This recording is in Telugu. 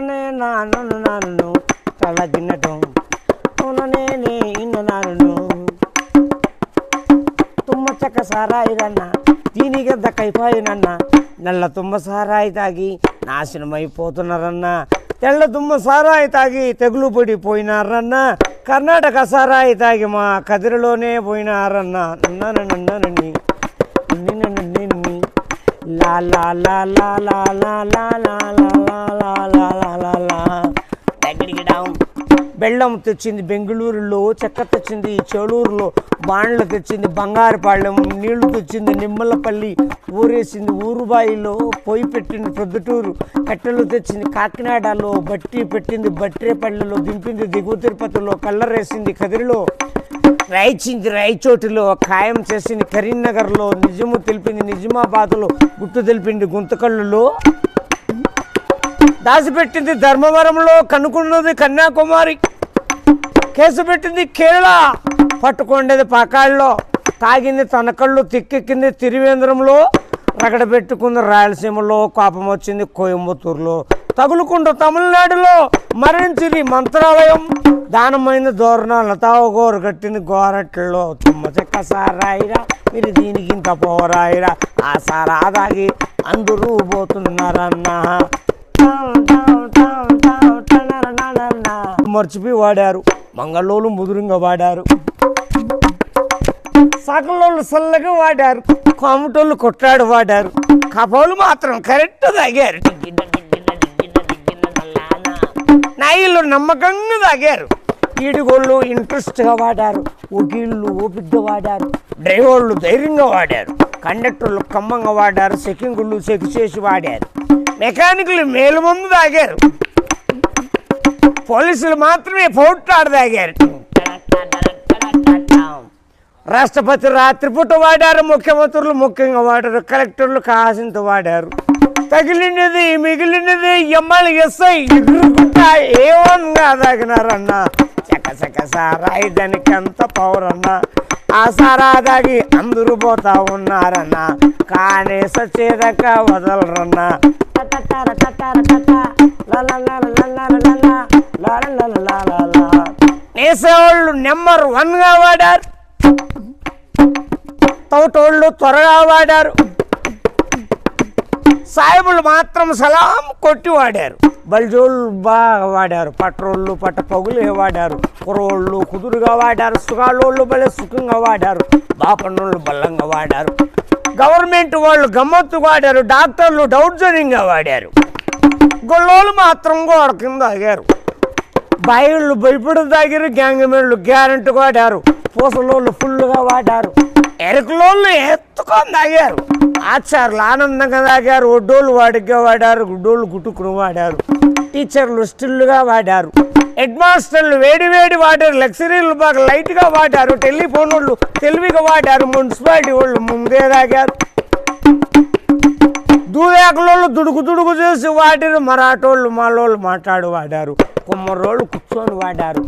ಉನನೆ ನಾನು ನಾನು ತಲಗಿನಡು ಉನನೆ ನೀ ಇನ್ನು ನಾನು ತುಂಬ ಚಕ್ಕ ಸಾರಾಯಿ ನನ್ನ దీనిగద్ద కైపాయినన్న నల్ల తుమ్మ సారాయి తాగి నాశనమైపోతున్నారన్న తెల్ల దుమ్మ సారాయి తాగి తెగులు పడిపోయినారన్న కర్ణాటక సారాయి తాగి మా కదిరిలోనే పోయినారన్న నన్నని బెల్లం తెచ్చింది బెంగళూరులో చెక్క తెచ్చింది చెలూరులో బాండ్లు తెచ్చింది బంగారుపాళ్యం నీళ్ళు తెచ్చింది నిమ్మలపల్లి ఊరేసింది ఊరుబాయిలో పొయ్యి పెట్టింది ప్రొద్దుటూరు కట్టెలు తెచ్చింది కాకినాడలో బట్టి పెట్టింది బట్రేపల్లిలో దింపింది దిగువ తిరుపతిలో కళ్ళరేసింది కదిరిలో రాయిచింది రాయచోటిలో ఖాయం చేసింది కరీంనగర్లో నిజము తెలిపింది నిజామాబాద్లో గుట్టు తెలిపింది గుంతకల్లులో. దాచిపెట్టింది ధర్మవరంలో కనుక్కున్నది కన్యాకుమారి. కేసు పెట్టింది కేరళ. పట్టుకొండేది పాకాళ్ళలో. తాగింది తనకళ్ళు తిక్కెక్కింది తిరువేంద్రంలో. రగడ పెట్టుకుంది రాయలసీమలో. కోపం వచ్చింది కోయంబత్తూరులో. తగులుకుంట తమిళనాడులో మరణించింది మంత్రాలయం. దానమైన దూరణ లతావగోరు కట్టిన గోరట్లలో తుమ్మ చెక్క సారాయిరా మీరు దీనికి ఇంత పోరాయిరా. ఆ సారా దాగి అందరూ పోతున్నారన్నా మర్చిపోయి వాడారు. మంగళోళ్ళు ముదురుగా వాడారు. సకలోళ్ళు సల్లగా వాడారు. కామటోళ్ళు కొట్లాడు వాడారు. కపోలు మాత్రం కరెక్ట్ తాగారు. నాయిలు నమ్మకంగా తాగారు. ఈడుగోళ్ళు ఇంట్రెస్ట్గా వాడారు. వకీళ్ళు ఓపిగ్గా వాడారు. డ్రైవర్లు ధైర్యంగా వాడారు. కండక్టర్లు కమ్మంగా వాడారు. సెకింగుళ్ళు చెక్ చేసి వాడారు. మెకానికులు మేలు ముందు తాగారు. పోలీసులు మాత్రమే పౌట్లాడు తాగారు. రాష్ట్రపతి రాత్రిపూట వాడారు. ముఖ్యమంత్రులు ముఖ్యంగా వాడారు. కలెక్టర్లు కాసింత వాడారు. తగిలినది మిగిలినది ఎమ్మలు ఎస్ఐ ఎగురుకుంటా ఏమన్నా తగినారన్న? చక చక సారాయి దానికంత పౌరన్న ఆ సారా దాగి అందరూ పోతా ఉన్నారన్న? కానీ సచేదక వదలరన్న? నేసేవాళ్ళు నెంబర్ వన్గా వాడారు. తోటోళ్ళు త్వరగా వాడారు. సాయిబులు మాత్రం సలాం కొట్టి వాడారు. బల్జోళ్ళు బాగా వాడారు. పట్రోళ్ళు పట్ట పగులే వాడారు. కుర్రోళ్ళు కుదురుగా వాడారు. సుగాళ్ళోళ్ళు భలే సుఖంగా వాడారు. బాపన్నోళ్ళు బల్లంగా వాడారు. గవర్నమెంట్ వాళ్ళు గమ్మత్తు వాడారు. డాక్టర్లు డౌట్జనింగ్గా వాడారు. గొల్లోళ్ళు మాత్రం గోడ కింద ఆగారు. బాయిళ్ళు భయపడి తాగారు. గ్యాంగ్మెన్లు గ్యారెంటీ వాడారు. పూసలోళ్ళు ఫుల్గా వాడారు. ఎరకలోళ్ళు ఎత్తుకొని తాగారు. ఆచార్యులు ఆనందంగా తాగారు ఒడ్డోళ్ళు వాడిగా వాడారు గుడ్డోళ్ళు గుట్టుకుని వాడారు. టీచర్లు స్టిల్గా వాడారు. హెడ్ మాస్టర్లు వేడి వేడి వాడారు లగ్జరీలు బాగా లైట్గా వాడారు టెలిఫోన్ వాళ్ళు తెలివిగా వాడారు మున్సిపాలిటీ వాళ్ళు ముందే తాగారు దూరేకలోళ్ళు దుడుకు దుడుకు చేసి వాడారు మరాఠోళ్ళు మాలోళ్ళు మాట్లాడు వాడారు కుమ్మరోళ్ళు కూర్చొని వాడారు.